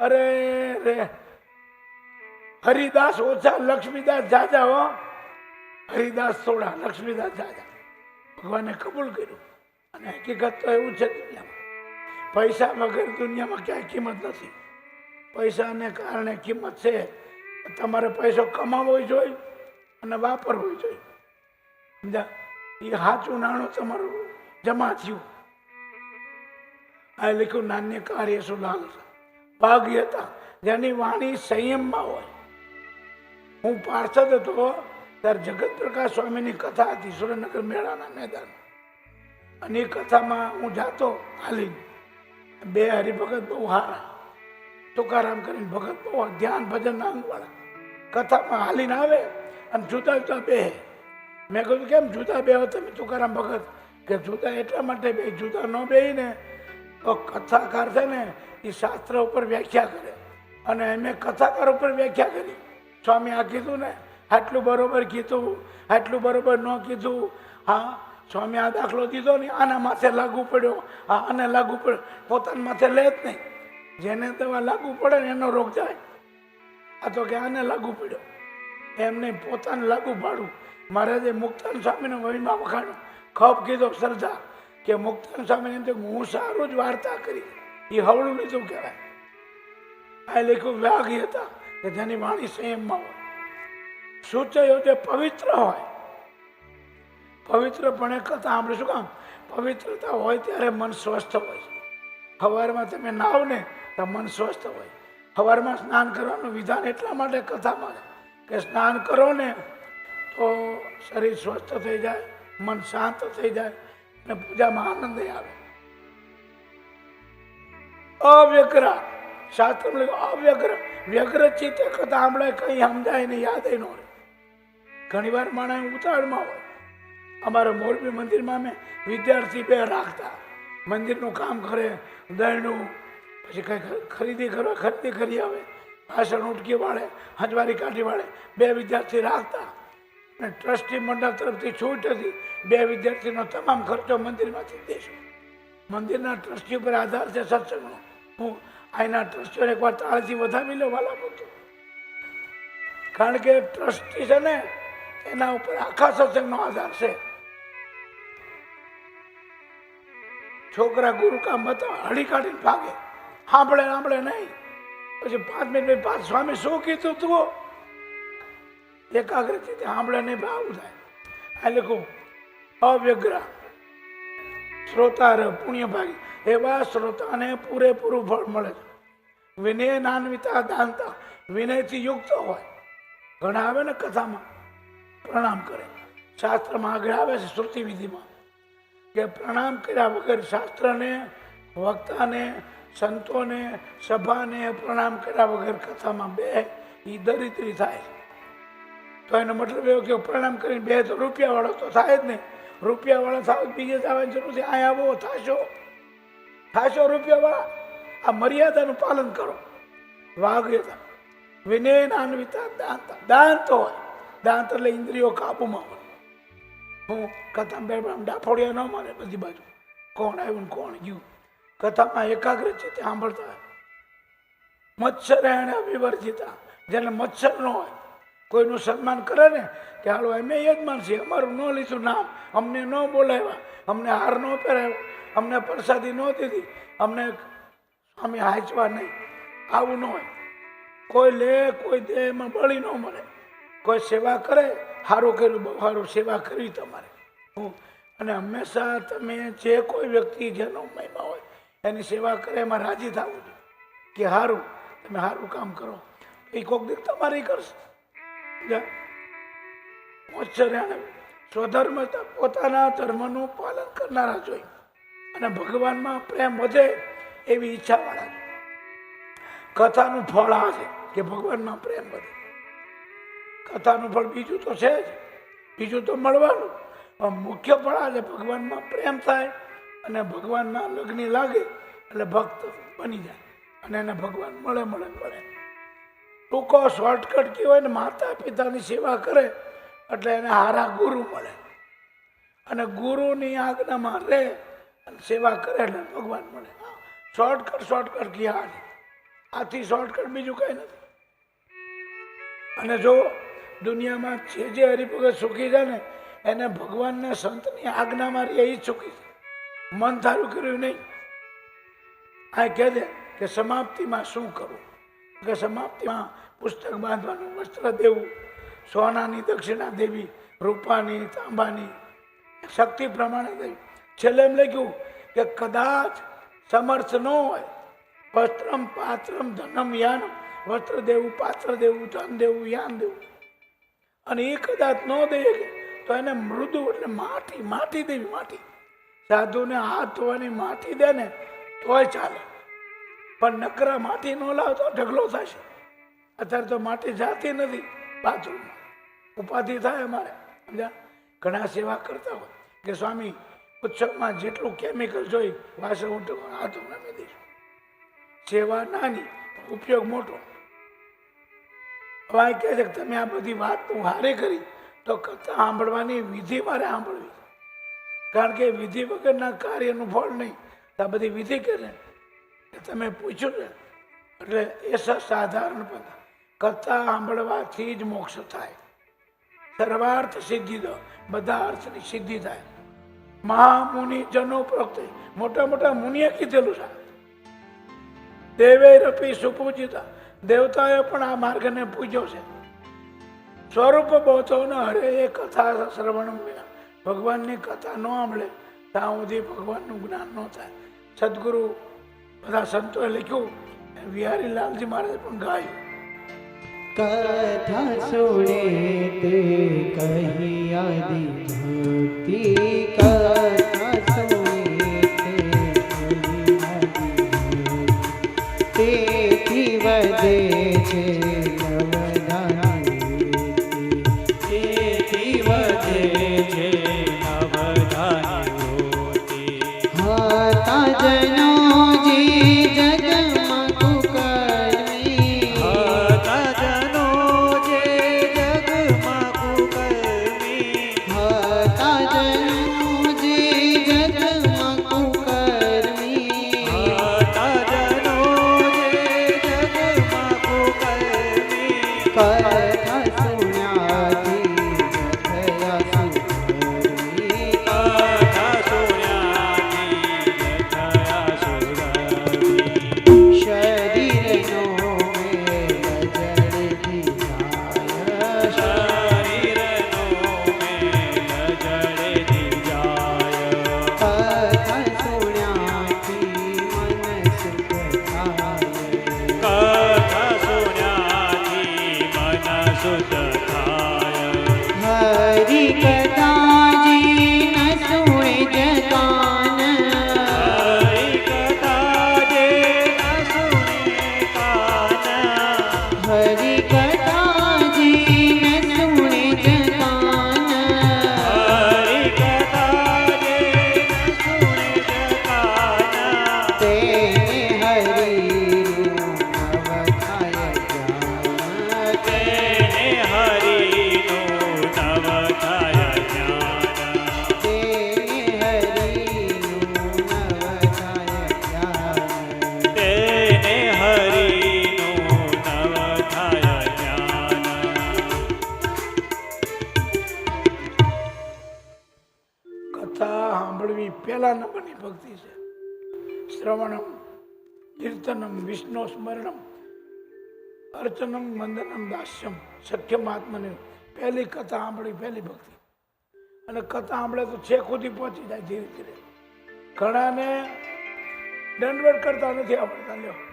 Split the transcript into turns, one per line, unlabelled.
અરે રે હરિદાસ ઓછા, લક્ષ્મીદાસ જાજા, હો. હરિદાસ થોડા લક્ષ્મીદાસ જાજા. ભગવાને કબૂલ કર્યું. અને હકીકત તો એવું છે દુનિયામાં. પૈસા વગર દુનિયામાં ક્યાંય કિંમત નથી. પૈસાને કારણે કિંમત છે. તમારે પૈસો કમાવો જોઈએ અને વાપરવો જોઈએ સમજા એ સાચું નાણું તમારું જમા થયું. આ લખ્યું, નાન્ય કાર્ય સુલાલ ભાગ્ય હતા જેની વાણી સંયમમાં હોય. હું પાર્ષદ હતો, ત્યારે જગત પ્રકાશ સ્વામીની કથા હતી સુરેન્દ્રનગર મેળાના મેદાન અને એ કથામાં હું જાતો હાલીને. બે હરિભગત બહુ હારા. તુકારામ કરીને ભગત બહુ ધ્યાન ભજન નાંગવાળા કથામાં હાલીને આવે અને જુદા જુદા બે મેં કહ્યું કેમ જુદા બે તમે, તુકારામ ભગત? કે જુદા એટલા માટે બે જુદા ન બે ને તો કથાકાર છે ને એ શાસ્ત્ર ઉપર વ્યાખ્યા કરે. અને એમે કથાકાર ઉપર વ્યાખ્યા કરી. સ્વામી આ કીધું ને, આટલું બરોબર કીધું, આટલું બરોબર ન કીધું. હા, સ્વામી આ દાખલો દીધો ને, આના માથે લાગુ પડ્યો. હા, આને લાગુ પડ્યો પોતાના માથે લે જ નહીં. જેને તેવા લાગુ પડે ને, એનો રોગ જાય. આ તો કે આને લાગુ પડ્યો. એમને પોતાને લાગુ પાડું. મહારાજે મુક્તાન સ્વામીને વહીમાં વખાણ્યો. ખપ કીધો, સરજા કે મુક્તાન સામે એમ હું સારું જ વાર્તા કરી. એ હવળું લીધું કહેવાય. આ લેખો વ્યાઘી હતા કે જેની વાણી સંયમમાં હોય. સૂચયો જે પવિત્ર હોય. પવિત્રપણે કથા આપણે શું કામ? પવિત્રતા હોય ત્યારે મન સ્વસ્થ હોય. સવારમાં તમે નાવ ને તો મન સ્વસ્થ હોય. સવારમાં સ્નાન કરવાનું વિધાન એટલા માટે કથામાં કે સ્નાન કરો ને તો શરીર સ્વસ્થ થઈ જાય, મન શાંત થઈ જાય અને પૂજામાં આનંદ આવે. અવ્યગ્ર શાસ્ત્ર અવ્યગ્ર, વ્યગ્ર ચિત્તે કથા સાંભળે કઈ સમજાય ને યાદ ન હોય. ઘણી વાર માણસ ઉતાળમાં હોય. અમારા મોરબી મંદિરમાં અમે વિદ્યાર્થી બે રાખતા. મંદિરનું કામ કરે દળનું પછી કંઈ ખરીદી કરવા, ખરીદી કરી આવે. ભાષણ ઉટકી વાળે, હજવારી કાઢી વાળે, બે વિદ્યાર્થી રાખતા. ટ્રસ્ટી મંડળ તરફથી છૂટ હતી. બે વિદ્યાર્થીનો તમામ ખર્ચો મંદિરમાંથી દેશો. મંદિરના ટ્રસ્ટી ઉપર આધાર છે સત્સંગનો. હું આના ટ્રસ્ટીઓને એકવાર તાળથી વધાવી લો વાલા બોલતો કારણ કે ટ્રસ્ટી છે ને, એના ઉપર આખા સત્સંગનો આધાર છે. છોકરા ગુરુ કામ બતાવે હળી કાઢીને ભાગે. સાંભળે સાંભળે નહીં. પછી પાંચ મિનિટ પાંચ સ્વામી શું કીધું તું? એકાગ્રથી સાંભળે નહીં ભાવ થાય. આ લખો, અવ્યગ્ર. શ્રોતા ર પુણ્યભાગી. એવા શ્રોતાને પૂરેપૂરું ફળ મળે છે. વિનય નાનવિતા દાનતા વિનયથી યુક્ત હોય. ઘણા આવે ને કથામાં. પ્રણામ કરે. શાસ્ત્રમાં આગળ આવે છે શ્રુતિ વિધિમાં કે પ્રણામ કર્યા વગર શાસ્ત્રને, વક્તાને, સંતોને, સભાને પ્રણામ કર્યા વગર કથામાં બે એ દરિદ્રી થાય. છે તો એનો મતલબ એવો કે પ્રણામ કરીને બે તો રૂપિયાવાળો તો થાય જ નહીં. રૂપિયાવાળા થાવ બીજે થવાની જરૂર છે. અહીંયા આવો, થાશો. થાશો રૂપિયાવાળા. આ મર્યાદાનું પાલન કરો. વાગ્યતા વિનય નાનવિતા દાંત. દાંત હોય. દાંત એટલે ઇન્દ્રિયો કાબુમાં હોય. હું કથામાં બે ડાફોડિયા ન મારે બધી બાજુ. કોણ આવ્યું કોણ ગયું? કથામાં એકાગ્ર છે તે સાંભળતા. મચ્છર એને વિવર્જિતા જેને મચ્છર ન હોય. કોઈનું સન્માન કરે ને કે હાલો અમે યજમાન છીએ અમારું ન લીધું નામ, અમને ન બોલાવ્યા, અમને હાર ન પહેરાવ્યો, અમને પ્રસાદી ન દીધી અમને સ્વામી હાંચવા નહીં, આવું ન હોય. કોઈ લે, કોઈ દે, એમાં બળી ન મળે. કોઈ સેવા કરે સારું કર્યું, બહુ સારું સેવા કરવી તમારે. અને હંમેશા તમે જે કોઈ વ્યક્તિ જેનો મહિમા હોય, એની સેવા કરે, એમાં રાજી થવું જોઈએ. કે સારું તમે સારું કામ કરો. એ કોક દીક તમારી કરશે. મોચ્છર્યાને સ્વધર્મ પોતાના ધર્મનું પાલન કરનારા જોઈ અને ભગવાનમાં પ્રેમ વધે એવી ઈચ્છાવાળા છે. કથાનું ફળ આ છે કે ભગવાનમાં પ્રેમ વધે. કથાનું ફળ બીજું તો છે જ. બીજું તો મળવાનું. પણ મુખ્ય ફળ આ છે ભગવાનમાં પ્રેમ થાય અને ભગવાનમાં લગ્ન લાગે એટલે ભક્ત બની જાય અને એને ભગવાન મળે મળે મળે. ટૂંકો શોર્ટકટ કહેવાય ને માતા પિતાની સેવા કરે એટલે એને હારા ગુરુ મળે. અને ગુરુની આજ્ઞામાં રહે અને સેવા કરે એટલે ભગવાન મળે. શોર્ટકટ શોર્ટકટ ક્યાં આથી શોર્ટકટ બીજું કંઈ નથી. અને જો દુનિયામાં જે જે હરિભગત સુખી છે ને, એને ભગવાનને સંતની આજ્ઞામાં રહે એ જ સુખી છે. મન થારું કર્યું નહીં. આ કહે છે કે સમાપ્તિમાં શું કરવું કે સમાપ્તિમાં પુસ્તક બાંધવાનું વસ્ત્ર દેવું. સોનાની દક્ષિણા દેવી, રૂપાની, તાંબાની. શક્તિ પ્રમાણે દેવી. છેલ્લે એમ લખ્યું કે કદાચ સમર્થ ન હોય, વસ્ત્રમ પાત્રમ ધનમ યાનમ, વસ્ત્ર દેવું, પાત્ર દેવું, ધન દેવું, યાન દેવું. અને એ કદાચ ન દઈએ તો એને મૃદુ એટલે માટી માટી દેવી, માટી. સાધુને હાથ ધોવાની માટી દે ને, તોય ચાલે. પણ નકરા માટી ન લાવ તો ઢગલો થશે. અત્યારે તો માટી જાતી નથી બાથરૂમમાં ઉપાધિ થાય અમારે. સમજ્યા? ઘણા સેવા કરતા હોય કે સ્વામી, ઉત્સવમાં જેટલું કેમિકલ જોઈ વાસણ ઉઠો હાથ નમી દઈશું. સેવા નાની, ઉપયોગ મોટો. હવે કહે છે કે તમે આ બધી વાત હું હારે કરી તો કથા સાંભળવાની વિધિ મારે સાંભળવી. કારણ કે વિધિ વગરના કાર્યનું ફળ નહીં. આ બધી વિધિ કરે. તમે પૂછ્યું ને, એટલે એ સાધારણ પદ. કથા સાંભળવાથી જ મોક્ષ થાય. સર્વાર્થ સિદ્ધિ દો, બધા અર્થની સિદ્ધિ થાય. મહામુનિ જનો પ્રોક્ત મોટા મોટા મુનિએ કીધેલું છે. દેવે રપી સુપૂજિતા. દેવતાએ પણ આ માર્ગને પૂજ્યો છે. સ્વરૂપ બોધો ન હરે એ કથા શ્રવણ વિના. ભગવાનની કથા ન સાંભળે, ત્યાં સુધી ભગવાનનું જ્ઞાન ન થાય. સદગુરુ બધા સંતોએ લખ્યું વિહારી લાલજી મહારાજ પણ ગાયું.
કથા સુણે તે કહી આદિ ભક્તિ કથા ભક્તિ છે.
શ્રવણમ, કીર્તનમ, વિષ્ણુ સ્મરણમ, અર્ચનમ, વંદનમ, દાસ્યમ, સખ્યમ આત્મને પહેલી કથા સાંભળી, પહેલી ભક્તિ. અને કથા સાંભળે તો છેક સુધી પહોંચી જાય, ધીરે ધીરે. ઘણાને દંડવટ કરતા નથી આવડતા, લ્યો.